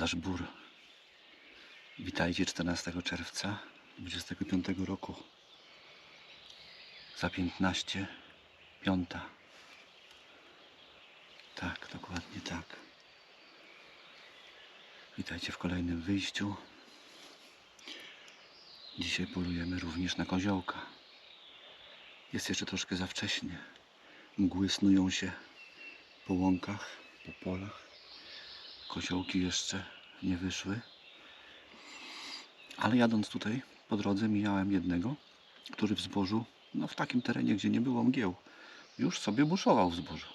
Daszbur. Witajcie 14 czerwca 25 roku. Za 15. Piąta. Tak, dokładnie tak. Witajcie w kolejnym wyjściu. Dzisiaj polujemy również na koziołka. Jest jeszcze troszkę za wcześnie. Mgły snują się po łąkach, po polach. Koziołki jeszcze nie wyszły. Ale jadąc tutaj po drodze mijałem jednego, który w zbożu, no w takim terenie, gdzie nie było mgieł, już sobie buszował w zbożu.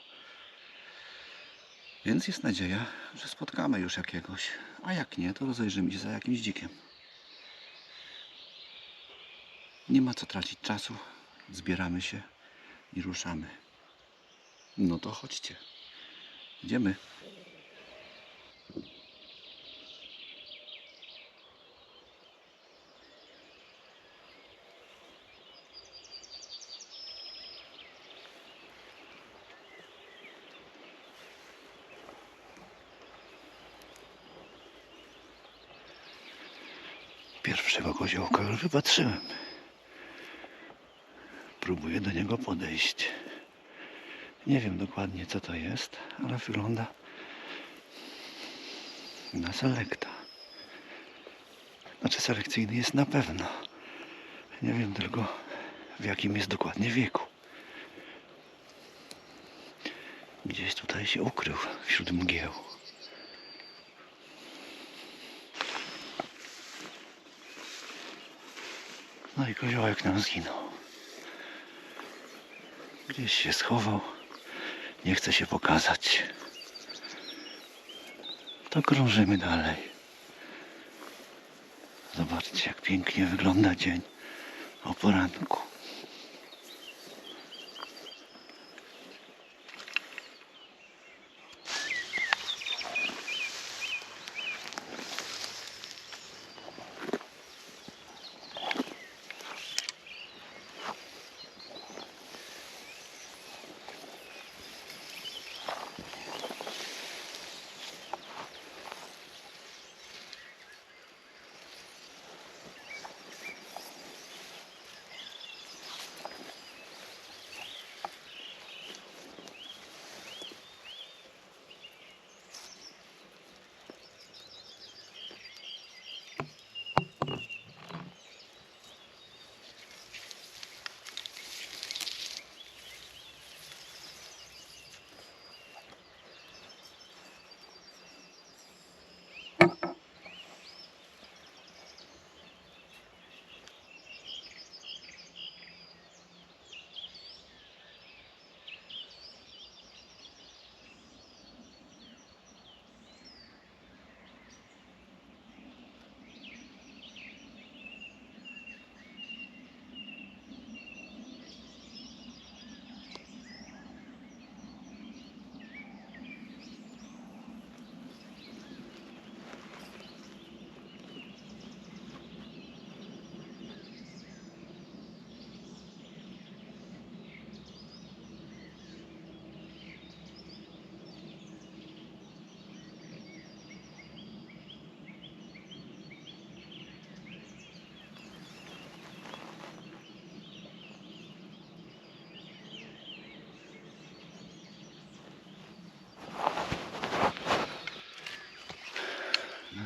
Więc jest nadzieja, że spotkamy już jakiegoś, a jak nie, to rozejrzymy się za jakimś dzikiem. Nie ma co tracić czasu, zbieramy się i ruszamy. No to chodźcie. Idziemy. Koziołka już wypatrzyłem. Próbuję do niego podejść. Nie wiem dokładnie co to jest, ale wygląda na selekta. Znaczy selekcyjny jest na pewno. Nie wiem tylko w jakim jest dokładnie wieku. Gdzieś tutaj się ukrył wśród mgieł. No i koziołek nam zginął. Gdzieś się schował. Nie chce się pokazać. To krążymy dalej. Zobaczcie, jak pięknie wygląda dzień o poranku.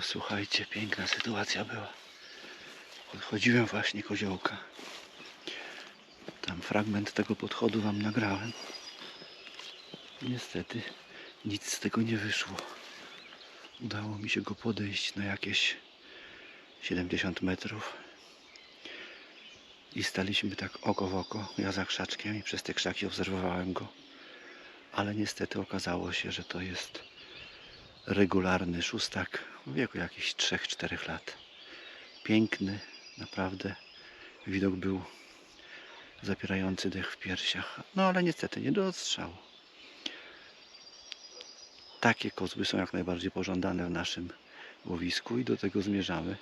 Słuchajcie, piękna sytuacja była. Podchodziłem właśnie koziołka. Tam fragment tego podchodu wam nagrałem. Niestety nic z tego nie wyszło. Udało mi się go podejść na jakieś 70 metrów. I staliśmy tak oko w oko, ja za krzaczkiem i przez te krzaki obserwowałem go. ale niestety okazało się, że to jest regularny szóstak w wieku jakichś 3-4 lat. Piękny, naprawdę. Widok był zapierający dech w piersiach. No ale niestety nie do odstrzału. Takie kozły są jak najbardziej pożądane w naszym łowisku i do tego zmierzamy,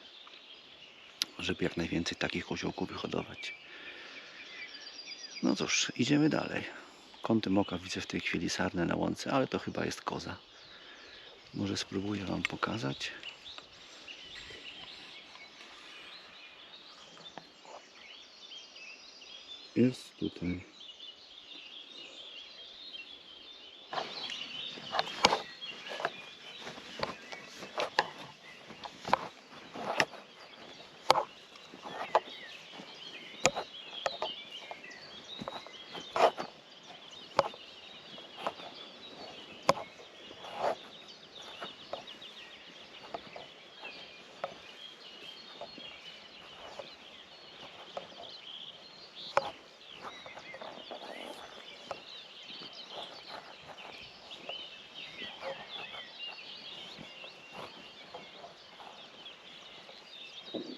żeby jak najwięcej takich koziołków wyhodować. No cóż, idziemy dalej. Kątem oka widzę w tej chwili sarnę na łące, ale to chyba jest koza. Może spróbuję Wam pokazać. Jest tutaj.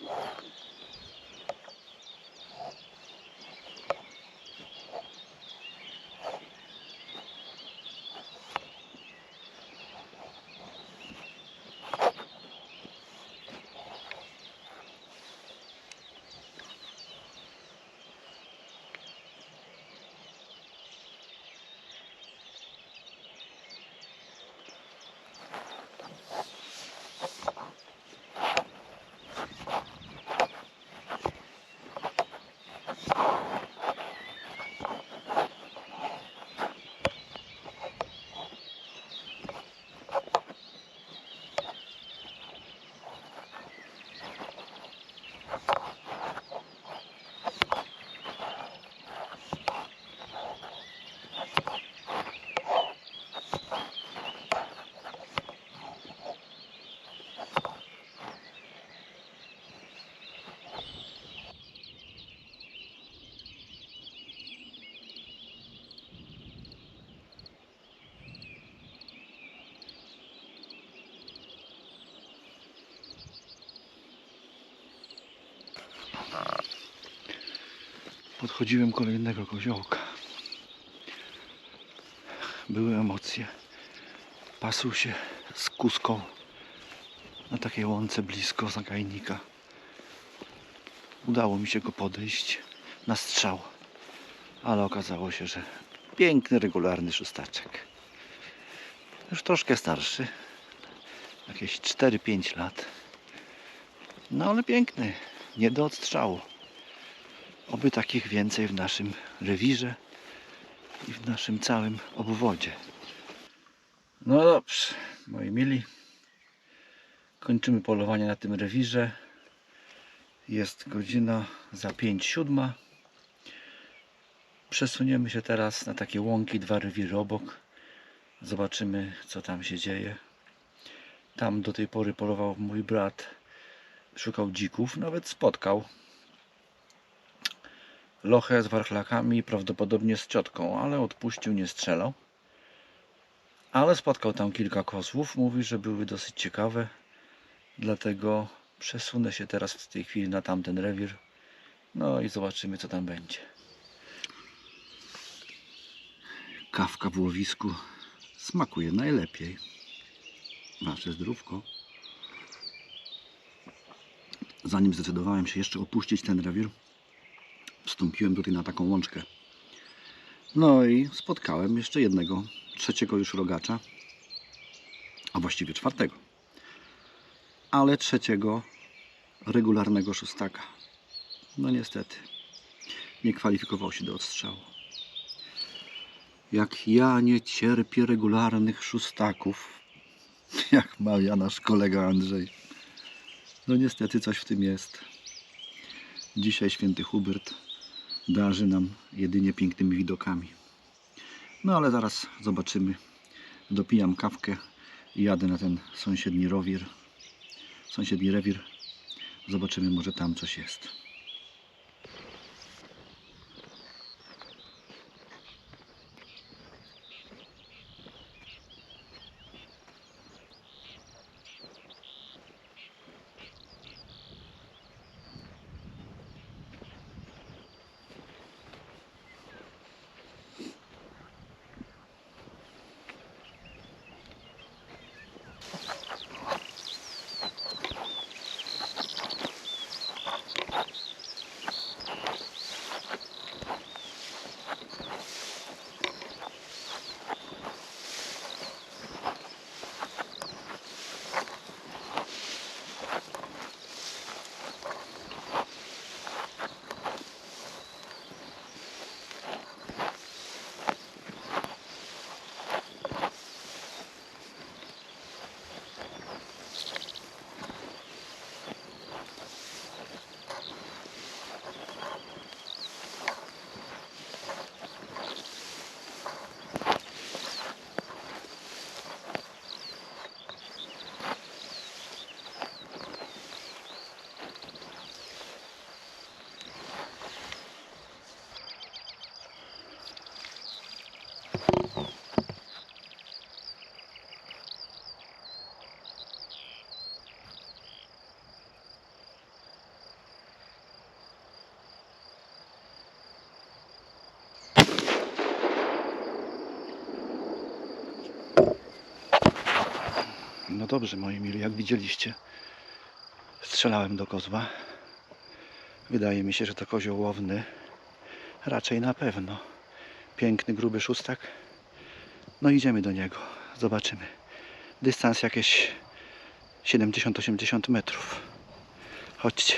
Yeah. Podchodziłem kolejnego koziołka. Były emocje. Pasł się z kuską na takiej łące blisko zagajnika. Udało mi się go podejść na strzał, ale okazało się, że piękny, regularny szóstaczek. Już troszkę starszy, jakieś 4-5 lat. No ale piękny, nie do odstrzału. Oby takich więcej w naszym rewirze i w naszym całym obwodzie. No dobrze, moi mili. Kończymy polowanie na tym rewirze. Jest godzina za 5 siódma. Przesuniemy się teraz na takie łąki, dwa rewiry obok. Zobaczymy, co tam się dzieje. Tam do tej pory polował mój brat. Szukał dzików, nawet spotkał lochę z warchlakami, prawdopodobnie z ciotką, ale odpuścił, nie strzelał. Ale spotkał tam kilka kozłów, mówi, że były dosyć ciekawe, dlatego przesunę się teraz w tej chwili na tamten rewir. No i zobaczymy, co tam będzie. Kawka w łowisku smakuje najlepiej. Wasze zdrówko. Zanim zdecydowałem się jeszcze opuścić ten rewir, wstąpiłem tutaj na taką łączkę. No i spotkałem jeszcze jednego, trzeciego już rogacza, a właściwie czwartego. Ale trzeciego regularnego szóstaka. No niestety, nie kwalifikował się do odstrzału. Jak ja nie cierpię regularnych szóstaków, jak mawia nasz kolega Andrzej. No niestety coś w tym jest. Dzisiaj święty Hubert darzy nam jedynie pięknymi widokami. No ale zaraz zobaczymy. Dopijam kawkę i jadę na ten sąsiedni rowir. Sąsiedni rewir. Zobaczymy, może tam coś jest. No dobrze, moi mili, jak widzieliście, strzelałem do kozła. Wydaje mi się, że to kozioł łowny. Raczej na pewno. Piękny, gruby szóstak. No idziemy do niego. Zobaczymy. Dystans jakieś 70-80 metrów. Chodźcie.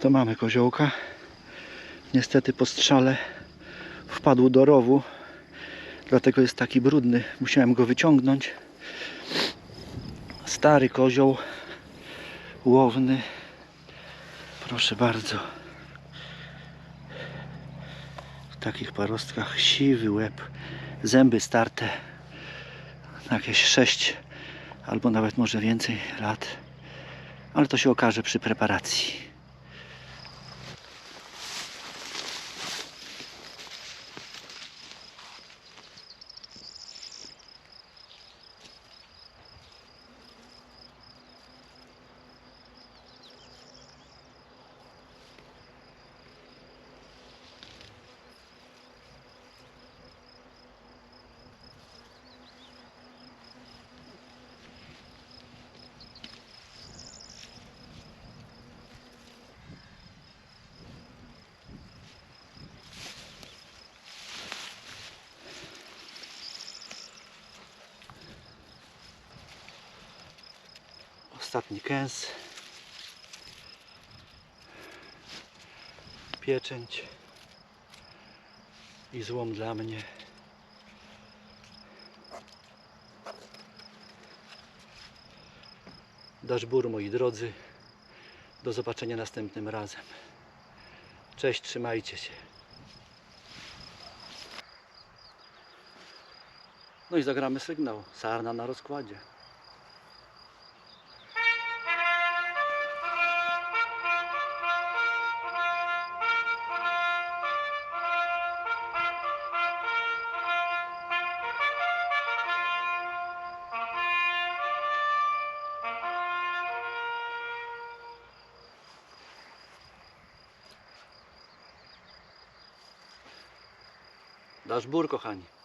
To mamy koziołka. Niestety po strzale wpadł do rowu. Dlatego jest taki brudny. Musiałem go wyciągnąć. Stary kozioł łowny. Proszę bardzo. W takich parostkach siwy łeb, zęby starte. Jakieś 6 albo nawet może więcej lat. Ale to się okaże przy preparacji. Ostatni kęs. Pieczęć. I złom dla mnie. Dasz bór, moi drodzy. Do zobaczenia następnym razem. Cześć, trzymajcie się. No i zagramy sygnał. Sarna na rozkładzie. Dasz bór, kochani.